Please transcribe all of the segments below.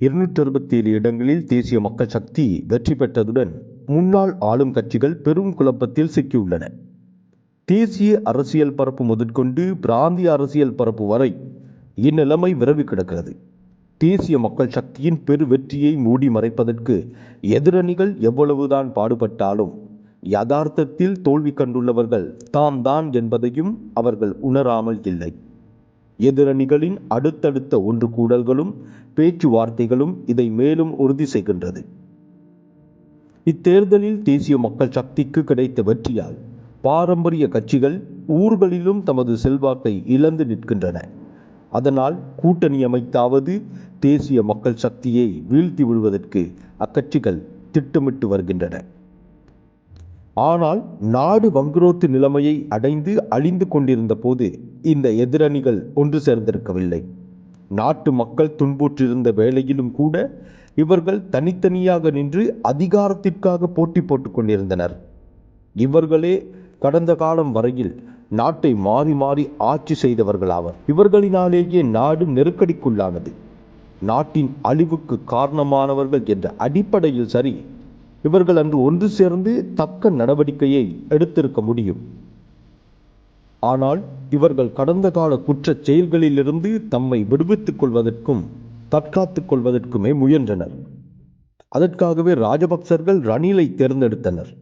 இருநூற்றி அறுபத்தி ஏழு இடங்களில் தேசிய மக்கள் சக்தி வெற்றி பெற்றதுடன் முன்னாள் ஆளும் கட்சிகள் பெரும் குழப்பத்தில் சிக்கியுள்ளன. தேசிய அரசியல் பரப்பு முதற்கொண்டு பிராந்திய அரசியல் பரப்பு வரை இந்நிலைமை விரவி கிடக்கிறது. தேசிய மக்கள் சக்தியின் பெரு வெற்றியை மூடி மறைப்பதற்கு எதிரணிகள் எவ்வளவுதான் பாடுபட்டாலும் யதார்த்தத்தில் தோல்வி கண்டுள்ளவர்கள் தாம் தான் என்பதையும் அவர்கள் உணராமல் இல்லை. எதிரணிகளின் அடுத்தடுத்த ஒன்று கூடல்களும் பேச்சுவார்த்தைகளும் இதை மேலும் உறுதி செய்கின்றது. இத்தேர்தலில் தேசிய மக்கள் சக்திக்கு கிடைத்த வெற்றியால் பாரம்பரிய கட்சிகள் ஊர்களிலும் தமது செல்வாக்கை இழந்து நிற்கின்றன. அதனால் கூட்டணி அமைத்தாவது தேசிய மக்கள் சக்தியை வீழ்த்தி விடுவதற்கு அக்கட்சிகள் திட்டமிட்டு வருகின்றன. ஆனால் நாடு வங்குரோத்து நிலைமையை அடைந்து அழிந்து கொண்டிருந்த போது இந்த எதிரணிகள் ஒன்று சேர்ந்திருக்கவில்லை. நாட்டு மக்கள் துன்புற்றிருந்த வேளையிலும் கூட இவர்கள் தனித்தனியாக நின்று அதிகாரத்திற்காக போட்டி போட்டுக் கொண்டிருந்தனர். இவர்களே கடந்த காலம் வரையில் நாட்டை மாறி மாறி ஆட்சி செய்தவர்களாவர். இவர்களினாலேயே நாடு நெருக்கடிக்குள்ளானது. நாட்டின் அழிவுக்கு காரணமானவர்கள் என்ற அடிப்படையில் சரி இவர்கள் அன்று ஒன்று சேர்ந்து தக்க நடவடிக்கையை எடுத்திருக்க முடியும். ஆனால் இவர்கள் கடந்த கால குற்றச் செயல்களிலிருந்து தம்மை விடுவித்துக் கொள்வதற்கும் தற்காத்துக் கொள்வதற்குமே முயன்றனர். அதற்காகவே ராஜபக்சர்கள் ரணிலை தேர்ந்தெடுத்தனர்.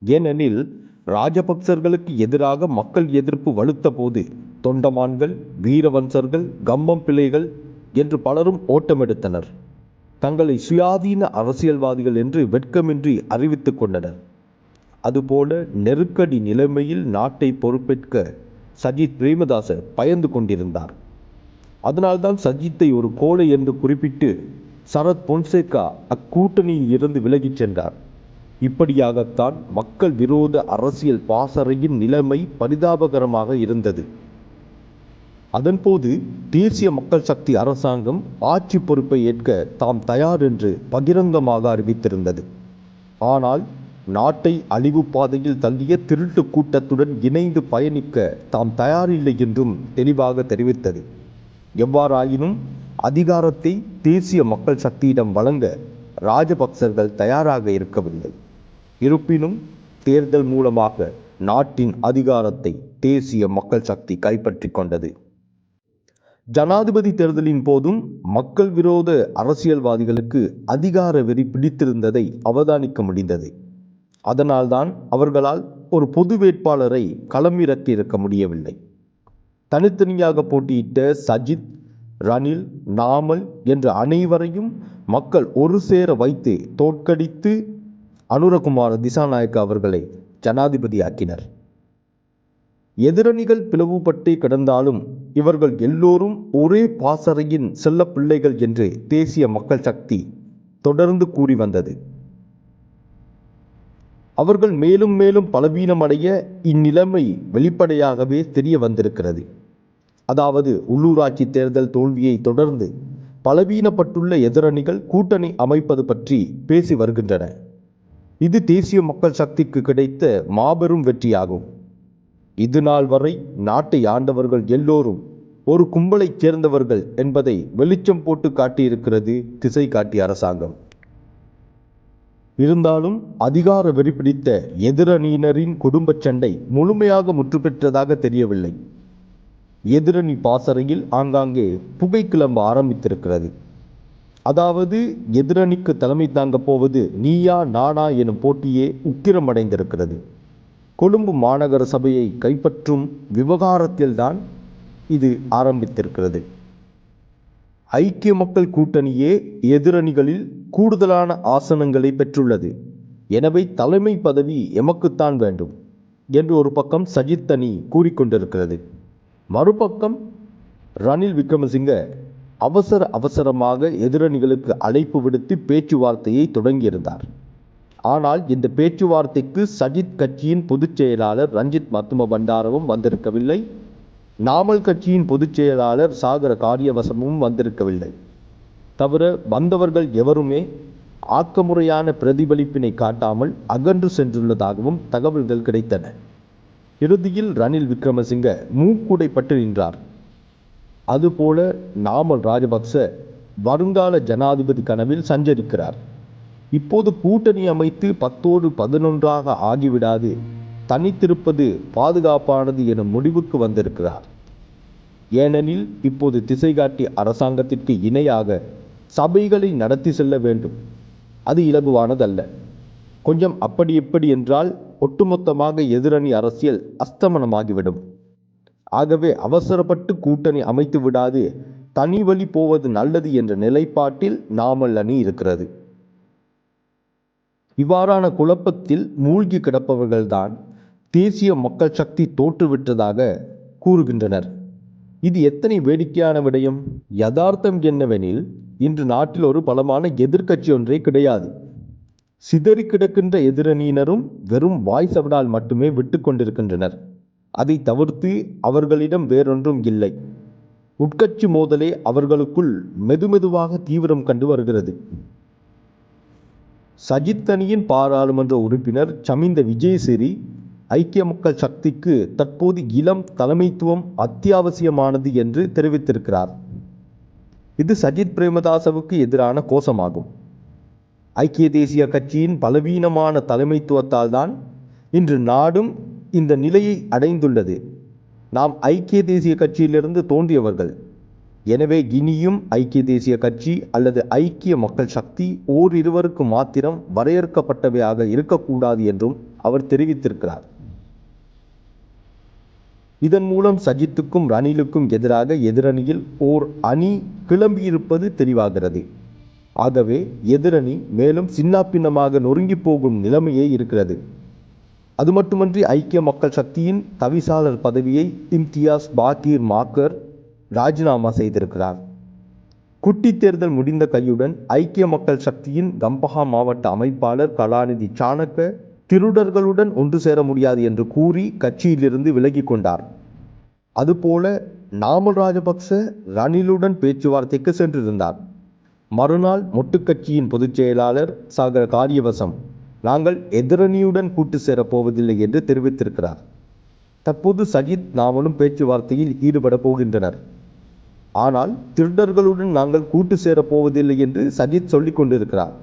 ஏனெனில் ராஜபக்சர்களுக்கு எதிராக மக்கள் எதிர்ப்பு வலுத்த போது தொண்டமான்கள் வீரவன்சர்கள் கம்பம் பிள்ளைகள் என்று பலரும் ஓட்டமெடுத்தனர். தங்களை சுயாதீன அரசியல்வாதிகள் என்று வெட்கமின்றி அறிவித்துக் கொண்டனர். அதுபோல நெருக்கடி நிலைமையில் நாட்டை பொறுப்பேற்க சஜித் பிரேமதாச பயந்து கொண்டிருந்தார். அதனால்தான் சஜித்தை ஒரு கோழை என்று குறிப்பிட்டு சரத் பொன்சேகா அக்கூட்டணியில் இருந்து விலகிச் சென்றார். இப்படியாகத்தான் மக்கள் விரோத அரசியல் பாசறையின் நிலைமை பரிதாபகரமாக இருந்தது. அதன்போது தேசிய மக்கள் சக்தி அரசாங்கம் ஆட்சி பொறுப்பை ஏற்க தாம் தயார் என்று பகிரங்கமாக அறிவித்திருந்தது. ஆனால் நாட்டை அழிவு பாதையில் தள்ளிய திருட்டு கூட்டத்துடன் இணைந்து பயணிக்க தாம் தயாரில்லை என்றும் தெளிவாக தெரிவித்தது. எவ்வாறாயினும் அதிகாரத்தை தேசிய மக்கள் சக்தியிடம் வழங்க ராஜபக்சர்கள் தயாராக இருக்கவில்லை. இருப்பினும் தேர்தல் மூலமாக நாட்டின் அதிகாரத்தை தேசிய மக்கள் சக்தி கைப்பற்றி கொண்டது. ஜனாதிபதி தேர்தலின் போதும் மக்கள் விரோத அரசியல்வாதிகளுக்கு அதிகார வெறி பிடித்திருந்ததை அவதானிக்க முடிந்தது. அதனால்தான் அவர்களால் ஒரு பொது வேட்பாளரை களமிறக்கி இருக்க முடியவில்லை. தனித்தனியாக போட்டியிட்ட சஜித் ரணில் நாமல் என்ற அனைவரையும் மக்கள் ஒரு சேர வைத்து தோற்கடித்து அனுரகுமார திசாநாயக்க அவர்களை ஜனாதிபதியாக்கினர். எதிரணிகள் பிளவுபட்டு கிடந்தாலும் இவர்கள் எல்லோரும் ஒரே பாசறையின் செல்ல பிள்ளைகள் என்று தேசிய மக்கள் சக்தி தொடர்ந்து கூறி வந்தது. அவர்கள் மேலும் மேலும் பலவீனமடைய இந்நிலைமை வெளிப்படையாகவே தெரிய வந்திருக்கிறது. அதாவது உள்ளூராட்சி தேர்தல் தோல்வியை தொடர்ந்து பலவீனப்பட்டுள்ள எதிரணிகள் கூட்டணி அமைப்பது பற்றி பேசி வருகின்றன. இது தேசிய மக்கள் சக்திக்கு கிடைத்த மாபெரும் வெற்றியாகும். இது நாள் வரை நாட்டை ஆண்டவர்கள் எல்லோரும் ஒரு கும்பலைச் சேர்ந்தவர்கள் என்பதை வெளிச்சம் போட்டு காட்டியிருக்கிறது திசை காட்டிய அரசாங்கம். இருந்தாலும் அதிகார வெறி பிடித்த எதிரணியினரின் குடும்பச் சண்டை முழுமையாக முற்றுப்பெற்றதாக தெரியவில்லை. எதிரணி பாசறையில் ஆங்காங்கே புகை கிளம்ப ஆரம்பித்திருக்கிறது. அதாவது எதிரணிக்கு தலைமை தாங்கப் போவது நீயா நானா எனும் போட்டியே உக்கிரமடைந்திருக்கிறது. கொழும்பு மாநகர சபையை கைப்பற்றும் விவகாரத்தில்தான் இது ஆரம்பித்திருக்கிறது. ஐக்கிய மக்கள் கூட்டணியே எதிரணிகளில் கூடுதலான ஆசனங்களை பெற்றுள்ளது. எனவே தலைமை பதவி எமக்குத்தான் வேண்டும் என்று ஒரு பக்கம் சஜித் அணி கூறிக்கொண்டிருக்கிறது. மறுபக்கம் ரணில் விக்ரமசிங்க அவசர அவசரமாக எதிரணிகளுக்கு அழைப்பு விடுத்து பேச்சுவார்த்தையை தொடங்கியிருந்தார். ஆனால் இந்த பேச்சுவார்த்தைக்கு சஜித் கட்சியின் பொதுச் செயலாளர் ரஞ்சித் மத்தும பண்டாரவும் வந்திருக்கவில்லை. நாமல் கட்சியின் பொதுச் செயலாளர் சாகர காரியவசமும் வந்திருக்கவில்லை. தவிர வந்தவர்கள் எவருமே ஆக்கமுறையான பிரதிபலிப்பினை காட்டாமல் அகன்று சென்றுள்ளதாகவும் தகவல்கள் கிடைத்தன. இறுதியில் ரணில் விக்ரமசிங்க மூக்குடைப்பட்டு நின்றார். அதுபோல நாமல் ராஜபக்ச வருங்கால ஜனாதிபதி கனவில் சஞ்சரிக்கிறார். இப்போது கூட்டணி அமைத்து பத்தோடு பதினொன்றாக ஆகிவிடாது. தனித்திருப்பது பாதுகாப்பானது எனும் முடிவுக்கு வந்திருக்கிறார். ஏனெனில் இப்போது திசை காட்டி அரசாங்கத்திற்கு இணையாக சபைகளை நடத்தி செல்ல வேண்டும். அது இலகுவானதல்ல. கொஞ்சம் அப்படி இப்படி என்றால் ஒட்டுமொத்தமாக எதிரணி அரசியல் அஸ்தமனமாகிவிடும். ஆகவே அவசரப்பட்டு கூட்டணி அமைத்து விடாது. தனி வழி போவது நல்லது என்ற நிலைப்பாட்டில் நாமல் அணி இருக்கிறது. இவ்வாறான குழப்பத்தில் மூழ்கி கிடப்பவர்கள்தான் தேசிய மக்கள் சக்தி தோற்றுவிட்டதாக கூறுகின்றனர். இது எத்தனை வேடிக்கையான விடயம்? யதார்த்தம் என்னவெனில் இன்று நாட்டில் ஒரு பலமான எதிர்க்கட்சி ஒன்றே கிடையாது. சிதறி கிடக்கின்ற எதிரணியினரும் வெறும் வாய் சவடால் மட்டுமே விட்டு கொண்டிருக்கின்றனர். அதை தவிர்த்து அவர்களிடம் வேறொன்றும் இல்லை. உட்கட்சி மோதலே அவர்களுக்குள் மெதுமெதுவாக தீவிரம் கண்டு வருகிறது. சஜித் அணியின் பாராளுமன்ற உறுப்பினர் சமிந்த விஜயசிறி ஐக்கிய மக்கள் சக்திக்கு தற்போது இளம் தலைமைத்துவம் அத்தியாவசியமானது என்று தெரிவித்திருக்கிறார். இது சஜித் பிரேமதாசவுக்கு எதிரான கோஷமாகும். ஐக்கிய தேசிய கட்சியின் பலவீனமான தலைமைத்துவத்தால் தான் இன்று நாடும் இந்த நிலையை அடைந்துள்ளது. நாம் ஐக்கிய தேசிய கட்சியிலிருந்து தோன்றியவர்கள். எனவே இனியும் ஐக்கிய தேசிய கட்சி அல்லது ஐக்கிய மக்கள் சக்தி ஓரிருவருக்கு மாத்திரம் வரையறுக்கப்பட்டவையாக இருக்கக்கூடாது என்றும் அவர் தெரிவித்திருக்கிறார். இதன் மூலம் சஜித்துக்கும் ரணிலுக்கும் எதிராக எதிரணியில் ஓர் அணி கிளம்பியிருப்பது தெளிவாகிறது ஆகவே எதிரணி மேலும் சின்னாப்பின்னமாக நொறுங்கி போகும் நிலைமையே இருக்கிறது. அது மட்டுமன்றி ஐக்கிய மக்கள் சக்தியின் தவிசாளர் பதவியை இம்தியாஸ் பாக்கீர் மாக்கர் ராஜினாமா செய்திருக்கிறார். குட்டி தேர்தல் முடிந்த கையுடன் ஐக்கிய மக்கள் சக்தியின் கம்பஹா மாவட்ட அமைப்பாளர் கலாநிதி சாணக்க திருடர்களுடன் ஒன்று சேர முடியாது என்று கூறி கட்சியிலிருந்து விலகி கொண்டார். அதுபோல நாமல் ராஜபக்ச ரணிலுடன் பேச்சுவார்த்தைக்கு சென்றிருந்தார். மறுநாள் மொட்டுக்கட்சியின் பொதுச் செயலாளர் சாகர காரியவசம் நாங்கள் எதிரணியுடன் கூட்டு சேரப் போவதில்லை என்று தெரிவித்திருக்கிறார். தற்போது சஜித் நாமலும் பேச்சுவார்த்தையில் ஈடுபட போகின்றனர். ஆனால் திருடர்களுடன் நாங்கள் கூட்டு சேரப் போவதில்லை என்று சஜித் சொல்லிக் கொண்டிருக்கிறார்.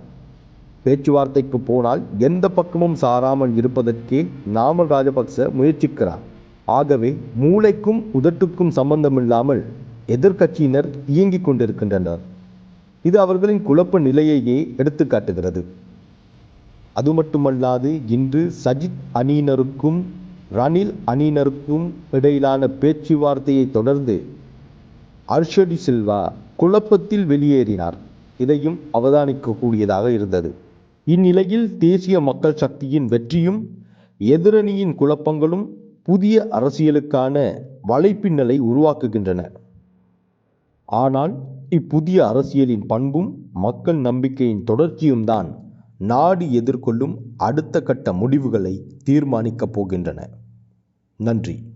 பேச்சுவார்த்தைக்கு போனால் எந்த பக்கமும் சாராமல் இருப்பதற்கே நாமல் ராஜபக்ச முயற்சிக்கிறார். ஆகவே மூளைக்கும் உதட்டுக்கும் சம்பந்தமில்லாமல் எதிர்க்கட்சியினர் இயங்கிக் கொண்டிருக்கின்றனர். இது அவர்களின் குழப்ப நிலையையே எடுத்துக்காட்டுகிறது அது மட்டுமல்லாது இன்று சஜித் அணியினருக்கும் ரணில் அணியினருக்கும் இடையிலான பேச்சுவார்த்தையை தொடர்ந்து அர்ஷடி சில்வா குழப்பத்தில் வெளியேறினார். இதையும் அவதானிக்கக்கூடியதாக இருந்தது. இந்நிலையில் தேசிய மக்கள் சக்தியின் வெற்றியும் எதிரணியின் குழப்பங்களும் புதிய அரசியலுக்கான வலைப்பின்னலை உருவாக்குகின்றன. ஆனால் இப்புதிய அரசியலின் பண்பும் மக்கள் நம்பிக்கையின் தொடர்ச்சியும் தான் நாடு எதிர்கொள்ளும் அடுத்த கட்ட முடிவுகளை தீர்மானிக்கப் போகின்றன. நன்றி.